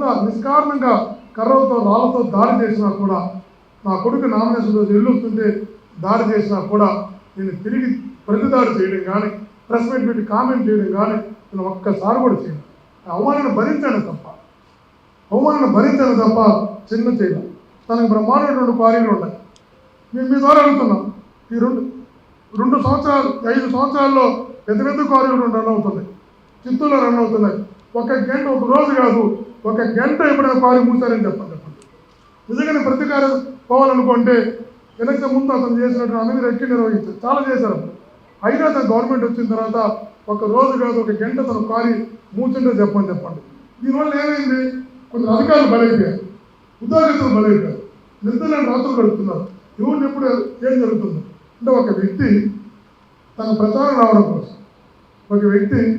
మీద నిష్కారణంగా కర్రలతో రాళ్ళతో దాడి చేసినా కూడా నా కొడుకు నామినేషన్ రోజు ఇల్లు దాడి చేసినా కూడా నేను తిరిగి ప్రతిదాడి చేయడం కానీ ప్రెస్ మీట్ పెట్టి కామెంట్ చేయడం కానీ నేను ఒక్కసారి కూడా చేయను. అవమానాన్ని భరించాను తప్ప అవమానాన్ని భరించాను తప్ప చిన్న చేయడం తనకు బ్రహ్మాండమైనటువంటి క్వారీలు ఉన్నాయి. మేము మీ ద్వారా అడుగుతున్నాం ఈ రెండు రెండు సంవత్సరాలు ఐదు సంవత్సరాల్లో పెద్ద పెద్ద క్వారీలు రన్ అవుతున్నాయి. చిత్తూరులో రన్ అవుతున్నాయి. ఒక గంట ఒక రోజు కాదు ఒక గంట ఎప్పుడైనా క్వారీ మూసారని చెప్పండి. చెప్పండి నిజంగానే ప్రతీకారం పోవాలనుకుంటే ఎలక్షన్ ముందు అతను చేసినట్టు అనేది రెక్కి నిర్వహించారు. చాలా చేశారు. అప్పుడు. అయినా తన గవర్నమెంట్ వచ్చిన తర్వాత ఒక రోజు కాదు ఒక గంట తన క్వారీ మూచుంటే చెప్పండి చెప్పండి. దీనివల్ల ఏమైంది? కొంచెం అధికారులు బలైపోయారు. ఉద్యోగస్తులు బలైపోయారు. నిద్రలేని రాత్రులు గడుపుతున్నారు. ఎవరిని ఎప్పుడు ఏం జరుగుతుంది? అంటే ఒక వ్యక్తి తన ప్రచారం రావడం కోసం ఒక వ్యక్తి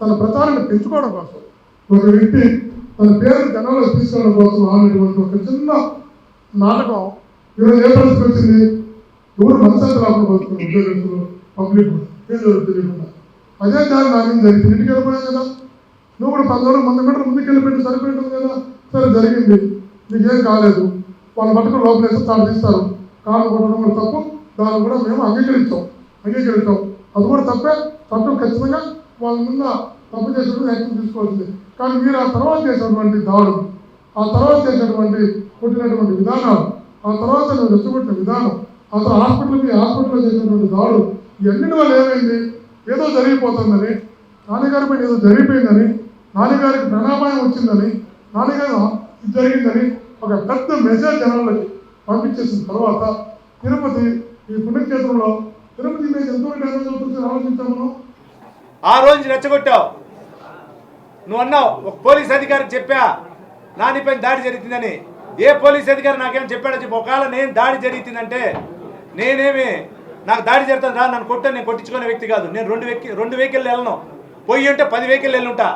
తన ప్రచారాన్ని పెంచుకోవడం కోసం ఒక వ్యక్తి తన పేరు జనంలో తీసుకెళ్ళడం కోసం ఆడినటువంటి ఒక చిన్న నాటకం ఈరోజు ఏ పరిస్థితి వచ్చింది. ఎవరు మనసాన్ని రాకుండా పోతున్నారు ఉద్యోగస్తులు పబ్లిక్ ఏం తెలియకుండా. అదే దాని నాకు జరిగింది. ఇంటికి వెళ్ళిపోయాను కదా. నువ్వు కూడా పదహారు వంద మీటర్ ముందుకు వెళ్ళిపోయింది సరిపోయింది కదా. సరే జరిగింది. నీకేం కాలేదు. వాళ్ళ మటుకు లోపలేసి తాను తీస్తారు. కాలు కొట్టడం కూడా తప్పు. దాన్ని కూడా మేము అంగీకరించాం. అంగీకరించాం. అది కూడా తప్పే. తప్పు ఖచ్చితంగా వాళ్ళ మీద తప్పు చేసినప్పుడు యాక్షన్ తీసుకోవాల్సింది కానీ మీరు ఆ తర్వాత చేసినటువంటి దాడులు ఆ తర్వాత చేసినటువంటి కొట్టినటువంటి విధానాలు ఆ తర్వాత నువ్వు రెచ్చగొట్టిన విధానం ఆ తర్వాత హాస్పిటల్కి హాస్పిటల్లో చేసినటువంటి దాడు ఇవన్నీ వల్ల ఏమైంది? ఏదో జరిగిపోతుందని నాన్నగారి పైన ఏదో జరిగిపోయిందని నాన్నగారికి ప్రణామాయం వచ్చిందని నాన్నగారు ఇది జరిగిందని ఒక పెద్ద మెసేజ్ జనాలకి పంపించేసిన తర్వాత తిరుపతి ఈ పుణ్యక్షేత్రంలో తిరుపతి మీద ఎంతో డ్యామేజ్ ఆలోచించాము ఆ రోజు రెచ్చగొట్టావు. నువ్వు అన్నావు ఒక పోలీస్ అధికారికి చెప్పా నానిపైన దాడి జరుగుతుందని ఏ పోలీస్ అధికారి నాకేం చెప్పాడో చెప్పి. ఒకవేళ నేను దాడి జరుగుతుందంటే నేనేమి నాకు దాడి జరుగుతుంది రా నన్ను కొట్టా నేను కొట్టించుకునే వ్యక్తి కాదు. నేను రెండు వెక్కి రెండు వెహికల్ వెళ్ళను. పోయి ఉంటే పది వెహికల్ వెళ్ళుంటా.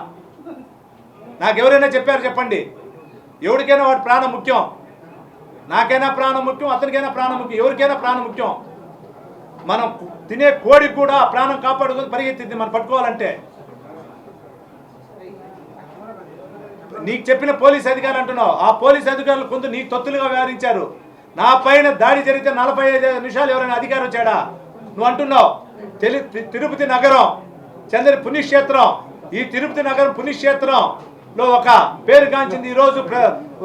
నాకు ఎవరైనా చెప్పారు చెప్పండి. ఎవరికైనా వాడి ప్రాణం ముఖ్యం. నాకైనా ప్రాణం ముఖ్యం అతనికైనా ప్రాణం ముఖ్యం ఎవరికైనా ప్రాణం ముఖ్యం. మనం తినే కోడికి కూడా ప్రాణం కాపాడుకొని పరిగెత్తింది మనం పట్టుకోవాలంటే. నీకు చెప్పిన పోలీస్ అధికారులు అంటున్నావు. ఆ పోలీస్ అధికారులు కొంత నీకు తొత్తులుగా వ్యవహరించారు. నా పైన దాడి జరిగితే నలభై ఐదు నిమిషాలు ఎవరైనా అధికారం వచ్చాడా? నువ్వు అంటున్నావు. తెలి తిరుపతి నగరం చంద్రని పుణ్యక్షేత్రం ఈ తిరుపతి నగరం పుణ్యక్షేత్రంలో ఒక పేరు కాంచింది ఈరోజు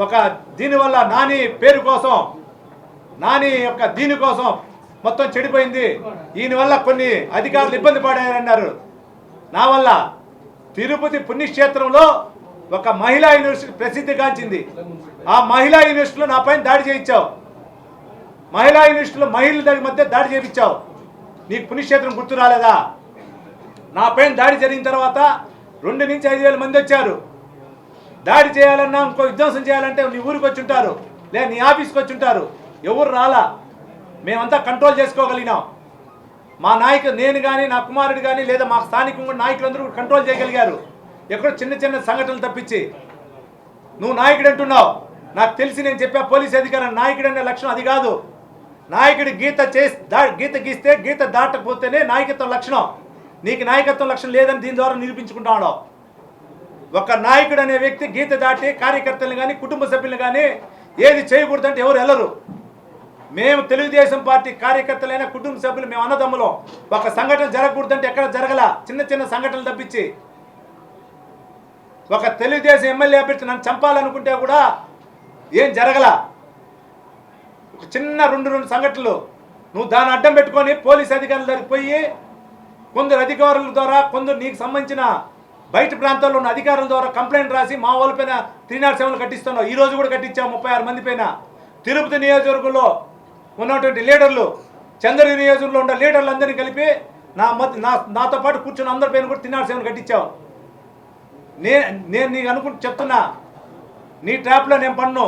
ఒక దీనివల్ల నాని పేరు కోసం నాని యొక్క దీని కోసం మొత్తం చెడిపోయింది. దీనివల్ల వల్ల కొన్ని అధికారులు ఇబ్బంది పడారన్నారు. నా వల్ల తిరుపతి పుణ్యక్షేత్రంలో ఒక మహిళా యూనివర్సిటీ ప్రసిద్ధిగాంచింది ఆ మహిళా యూనివర్సిటీలో నా పైన దాడి చేయించావు. మహిళా యూనివర్సిటీలో మహిళల దాడి మధ్య దాడి చేయించావు. నీకు పుణ్యక్షేత్రం గుర్తు రాలేదా? నా పైన దాడి జరిగిన తర్వాత రెండు నుంచి ఐదు వేల మంది వచ్చారు. దాడి చేయాలన్నా ఇంకో విధ్వంసం చేయాలంటే నీ ఊరికి వచ్చి ఉంటారు. లేదా నీ ఆఫీస్కి వచ్చి ఉంటారు. ఎవరు రాలా? మేమంతా కంట్రోల్ చేసుకోగలిగినాం. మా నాయకుడు నేను కానీ నా కుమారుడు కానీ లేదా మా స్థానిక నాయకులందరూ కూడా కంట్రోల్ చేయగలిగారు. ఎక్కడో చిన్న చిన్న సంఘటనలు తప్పించి. నువ్వు నాయకుడు అంటున్నావు. నాకు తెలిసి నేను చెప్పా పోలీస్ అధికారి నాయకుడు అనే లక్షణం అది కాదు. నాయకుడు గీత చేసి గీత గీస్తే గీత దాటకపోతేనే నాయకత్వం లక్షణం. నీకు నాయకత్వం లక్షణం లేదని దీని ద్వారా నిరూపించుకుంటాడు ఒక నాయకుడు అనే వ్యక్తి గీత దాటి కార్యకర్తలను కానీ కుటుంబ సభ్యులను కానీ ఏది చేయకూడదంటే ఎవరు వెళ్ళరు. మేము తెలుగుదేశం పార్టీ కార్యకర్తలైన కుటుంబ సభ్యులు మేము అన్నదమ్ములం. ఒక సంఘటన జరగకూడదంటే ఎక్కడ జరగల? చిన్న చిన్న సంఘటనలు తప్పించి. ఒక తెలుగుదేశం ఎమ్మెల్యే అభ్యర్థి నన్ను చంపాలనుకుంటే కూడా ఏం జరగల? ఒక చిన్న రెండు రెండు సంఘటనలు. నువ్వు దాన్ని అడ్డం పెట్టుకొని పోలీస్ అధికారుల దగ్గరికి పోయి కొందరు అధికారుల ద్వారా కొందరు నీకు సంబంధించిన బయట ప్రాంతాల్లో ఉన్న అధికారుల ద్వారా కంప్లైంట్ రాసి మా వాళ్ళ పైన త్రీ నాట్ సెవెన్ కట్టిస్తున్నావు. ఈ రోజు కూడా కట్టించాము ముప్పై ఆరు మంది పైన. తిరుపతి నియోజకవర్గంలో ఉన్నటువంటి లీడర్లు చంద్రగిరి నియోజకవర్గంలో ఉన్న లీడర్లు అందరినీ కలిపి నా మధ్య నా నాతో పాటు కూర్చున్న అందరి పైన కూడా త్రీ నాట్ సెవెన్ కట్టించావు. నే నేను నీకు అనుకుంటూ చెప్తున్నా. నీ ట్రాప్లో నేను పన్ను.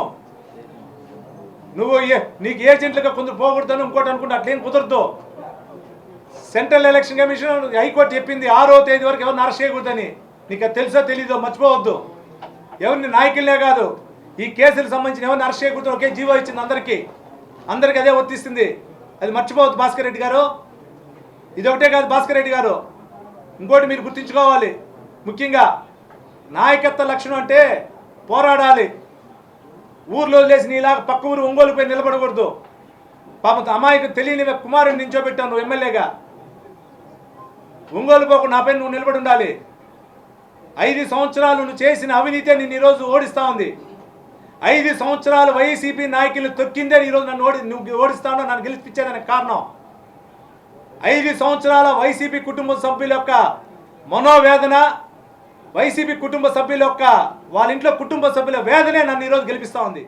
నువ్వు ఏ నీకు ఏజెంట్లుగా కొందరు పోకూడదని ఇంకోటి అనుకుంటా అట్లేం కుదరదు. సెంట్రల్ ఎలక్షన్ కమిషన్ హైకోర్టు చెప్పింది ఆరో తేదీ వరకు ఎవరిని అరెస్ట్ చేయకూడదని. నీకు అది తెలుసో తెలీదో మర్చిపోవద్దు. ఎవరిని నాయకులే కాదు. ఈ కేసులకు సంబంధించిన ఎవరిని అరెస్ట్ చేయకూడదు ఒకే జీవో ఇచ్చింది అందరికీ. అందరికీ అదే వర్తిస్తుంది అది మర్చిపోవద్దు భాస్కర్ రెడ్డి గారు. ఇది ఒకటే కాదు భాస్కర్ రెడ్డి గారు. ఇంకోటి మీరు గుర్తుంచుకోవాలి. ముఖ్యంగా నాయకత్వ లక్షణం అంటే పోరాడాలి. ఊర్లో వదిలేసి నీలాగా పక్క ఊరు ఒంగోలుపై నిలబడకూడదు. పాపం అమాయకు తెలియని కుమారుని నించోబెట్టావు నువ్వు ఎమ్మెల్యేగా. ఒంగోలు నా నాపై నువ్వు నిలబడి ఉండాలి ఐదు సంవత్సరాలు నువ్వు చేసిన అవినీతే నిన్ను ఈరోజు ఓడిస్తా ఉంది. ఐదు సంవత్సరాలు వైసీపీ నాయకులు తొక్కిందే ఈరోజు నన్ను ఓడి నువ్వు ఓడిస్తానో నన్ను గెలిపించేదానికి కారణం. ఐదు సంవత్సరాల వైసీపీ కుటుంబ సభ్యుల యొక్క మనోవేదన వైసీపీ కుటుంబ సభ్యుల యొక్క వాళ్ళ ఇంట్లో కుటుంబ సభ్యుల వేదనే నన్ను ఈరోజు గెలిపిస్తూ ఉంది.